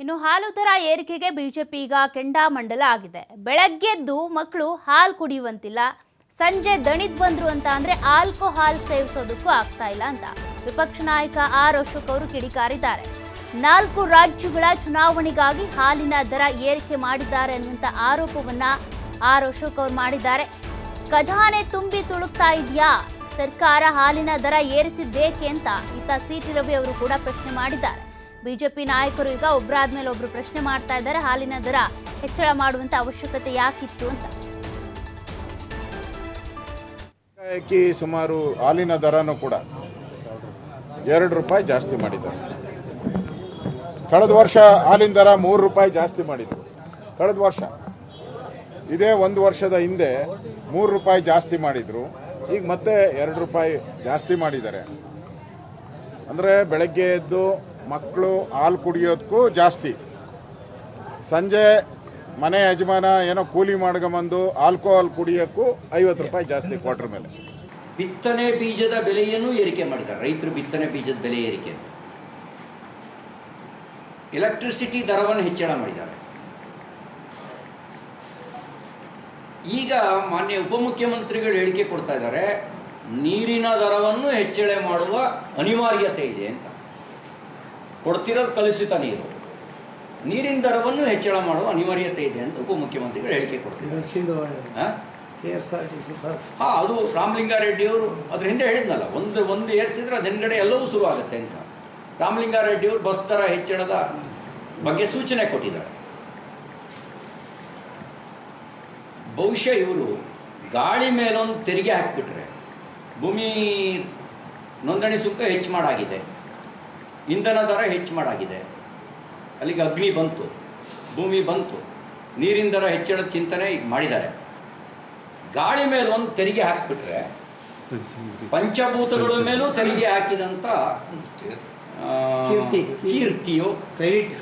ಇನ್ನು ಹಾಲು ದರ ಏರಿಕೆಗೆ ಬಿಜೆಪಿ ಈಗ ಕೆಂಡಾಮಂಡಲ ಆಗಿದೆ. ಬೆಳಗ್ಗೆದ್ದು ಮಕ್ಕಳು ಹಾಲು ಕುಡಿಯುವಂತಿಲ್ಲ. ಸಂಜೆ ದಣಿದ್ ಬಂದ್ರು ಅಂತ ಅಂದ್ರೆ ಆಲ್ಕೋಹಾಲ್ ಸೇವಿಸೋದಕ್ಕೂ ಆಗ್ತಾ ಇಲ್ಲ ಅಂತ ವಿಪಕ್ಷ ನಾಯಕ ಆರ್ ಅಶೋಕ್ ಅವರು ಕಿಡಿಕಾರಿದ್ದಾರೆ. ನಾಲ್ಕು ರಾಜ್ಯಗಳ ಚುನಾವಣೆಗಾಗಿ ಹಾಲಿನ ದರ ಏರಿಕೆ ಮಾಡಿದ್ದಾರೆ ಅನ್ನುವಂಥ ಆರೋಪವನ್ನ ಆರ್ ಅಶೋಕ್ ಅವರು ಮಾಡಿದ್ದಾರೆ. ಖಜಾನೆ ತುಂಬಿ ತುಳುಕ್ತಾ ಇದೆಯಾ? ಸರ್ಕಾರ ಹಾಲಿನ ದರ ಏರಿಸಿದ್ದೇಕೆ ಅಂತ ಇತ್ತ ಸಿಟಿ ರವಿ ಅವರು ಕೂಡ ಪ್ರಶ್ನೆ ಮಾಡಿದ್ದಾರೆ. ಬಿಜೆಪಿ ನಾಯಕರು ಈಗ ಒಬ್ಬರಾದ್ಮೇಲೆ ಒಬ್ರು ಪ್ರಶ್ನೆ ಮಾಡ್ತಾ ಇದ್ದಾರೆ. ಹಾಲಿನ ದರ ಹೆಚ್ಚಳ ಮಾಡುವಂತ ಅವಶ್ಯಕತೆ ಯಾಕಿತ್ತು ಅಂತ. ಸುಮಾರು ಹಾಲಿನ ದರನೂ ಕೂಡ ಎರಡು ರೂಪಾಯಿ ಜಾಸ್ತಿ ಮಾಡಿದ್ದಾರೆ. ಕಳೆದ ವರ್ಷ ಹಾಲಿನ ದರ ಮೂರು ರೂಪಾಯಿ ಜಾಸ್ತಿ ಮಾಡಿದ್ರು. ಕಳೆದ ವರ್ಷ. ಇದೇ ಒಂದು ವರ್ಷದ ಹಿಂದೆ ಮೂರು ರೂಪಾಯಿ ಜಾಸ್ತಿ ಮಾಡಿದ್ರು. ಈಗ ಮತ್ತೆ ಎರಡು ರೂಪಾಯಿ ಜಾಸ್ತಿ ಮಾಡಿದ್ದಾರೆ. ಅಂದರೆ ಬೆಳಗ್ಗೆ ಎದ್ದು ಮಕ್ಕಳು ಹಾಲು ಕುಡಿಯೋದಕ್ಕೂ ಜಾಸ್ತಿ. ಸಂಜೆ ಮನೆ ಯಜಮಾನ ಏನೋ ಕೂಲಿ ಮಾಡ್ಕೊಂಬಂದು ಆಲ್ಕೋಹಾಲ್ ಕುಡಿಯೋಕ್ಕೂ ಐವತ್ತು ರೂಪಾಯಿ ಜಾಸ್ತಿ ಕ್ವಾರ್ಟರ್ ಮೇಲೆ. ಬಿತ್ತನೆ ಬೀಜದ ಬೆಲೆಯನ್ನು ಏರಿಕೆ ಮಾಡಿದ್ದಾರೆ. ರೈತರು ಬಿತ್ತನೆ ಬೀಜದ ಬೆಲೆ ಏರಿಕೆ. ಎಲೆಕ್ಟ್ರಿಸಿಟಿ ದರವನ್ನು ಹೆಚ್ಚಳ ಮಾಡಿದ್ದಾರೆ. ಈಗ ಮಾನ್ಯ ಉಪಮುಖ್ಯಮಂತ್ರಿಗಳು ಹೇಳಿಕೆ ಕೊಡ್ತಾ ಇದ್ದಾರೆ, ನೀರಿನ ದರವನ್ನು ಹೆಚ್ಚಳ ಮಾಡುವ ಅನಿವಾರ್ಯತೆ ಇದೆ ಅಂತ. ಕೊಡ್ತಿರೋದು ಕಲುಷಿತ ನೀರು. ನೀರಿನ ದರವನ್ನು ಹೆಚ್ಚಳ ಮಾಡುವ ಅನಿವಾರ್ಯತೆ ಇದೆ ಅಂತ ಉಪಮುಖ್ಯಮಂತ್ರಿಗಳು ಹೇಳಿಕೆ ಕೊಡ್ತಿದ್ದಾರೆ. ಹಾಂ? ಅದು ರಾಮಲಿಂಗಾರೆಡ್ಡಿಯವರು ಅದ್ರ ಹಿಂದೆ ಹೇಳಿದ್ನಲ್ಲ ಒಂದು ಒಂದು ಏರಿಸಿದ್ರೆ ಹಿಂದ್ಗಡೆ ಎಲ್ಲವೂ ಶುರು ಆಗುತ್ತೆ ಅಂತ. ರಾಮಲಿಂಗಾರೆಡ್ಡಿ ಅವರು ಬಸ್ ದರ ಹೆಚ್ಚಳದ ಬಗ್ಗೆ ಸೂಚನೆ ಕೊಟ್ಟಿದ್ದಾರೆ. ಬಹುಶಃ ಇವರು ಗಾಳಿ ಮೇಲೊಂದು ತೆರಿಗೆ ಹಾಕಿಬಿಟ್ರೆ ಭೂಮಿ ನೋಂದಣಿ ಸುಂಕ ಹೆಚ್ಚು ಮಾಡಾಗಿದೆ. ಇಂಧನ ದರ ಹೆಚ್ಚು ಮಾಡಾಗಿದೆ. ಅಲ್ಲಿಗೆ ಅಗ್ನಿ ಬಂತು ಭೂಮಿ ಬಂತು ನೀರಿನ ದರ ಹೆಚ್ಚಳದ ಚಿಂತನೆ ಈಗ ಮಾಡಿದ್ದಾರೆ. ಗಾಳಿ ಮೇಲೆ ಒಂದು ತೆರಿಗೆ ಹಾಕಿಬಿಟ್ರೆ ಪಂಚಭೂತಗಳ ಮೇಲೂ ತೆರಿಗೆ ಹಾಕಿದಂಥ. ಕೀರ್ತಿಯು ಕ್ರೆಡಿಟ್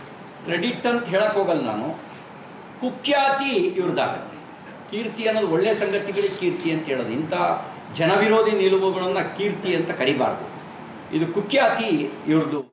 ಕ್ರೆಡಿಟ್ ಅಂತ ಹೇಳಕ್ ಹೋಗಲ್ಲ ನಾನು. ಕುಖ್ಯಾತಿ ಇವ್ರದ್ದಾಗತ್ತೆ. ಕೀರ್ತಿ ಅನ್ನೋದು ಒಳ್ಳೆ ಸಂಗತಿಗಳಿಗೆ ಕೀರ್ತಿ ಅಂತ ಹೇಳೋದು. ಇಂಥ ಜನವಿರೋಧಿ ನಿಲುವುಗಳನ್ನು ಕೀರ್ತಿ ಅಂತ ಕರಿಬಾರ್ದು. ಇದು ಕುಖ್ಯಾತಿ ಇವ್ರದ್ದು.